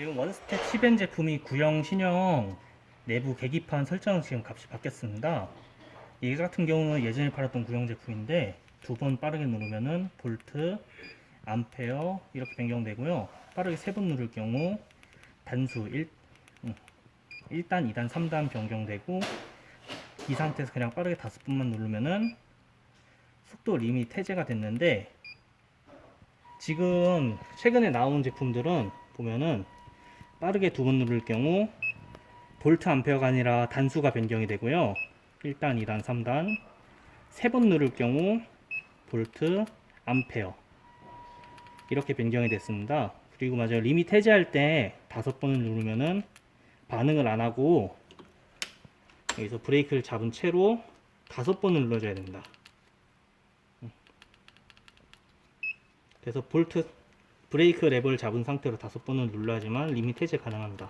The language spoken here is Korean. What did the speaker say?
지금 원스텝 10엔 제품이 구형 신형 내부 계기판 설정 지금 값이 바뀌었습니다. 이 같은 경우는 예전에 팔았던 구형 제품인데 두 번 빠르게 누르면은 볼트, 암페어 이렇게 변경되고요. 빠르게 세 번 누를 경우 단수 1, 1단, 2단, 3단 변경되고 이 상태에서 그냥 빠르게 다섯 번만 누르면은 속도 리밋 해제가 됐는데 지금 최근에 나온 제품들은 보면은 빠르게 두 번 누를 경우 볼트 암페어가 아니라 단수가 변경이 되고요. 1단, 2단, 3단 세 번 누를 경우 볼트 암페어 이렇게 변경이 됐습니다. 그리고 맞아요. 리밋 해제할 때 다섯 번을 누르면은 반응을 안 하고 여기서 브레이크를 잡은 채로 다섯 번을 눌러줘야 됩니다. 그래서 볼트 브레이크 랩을 잡은 상태로 다섯 번을 눌러야지만 리밋 해제 가능합니다.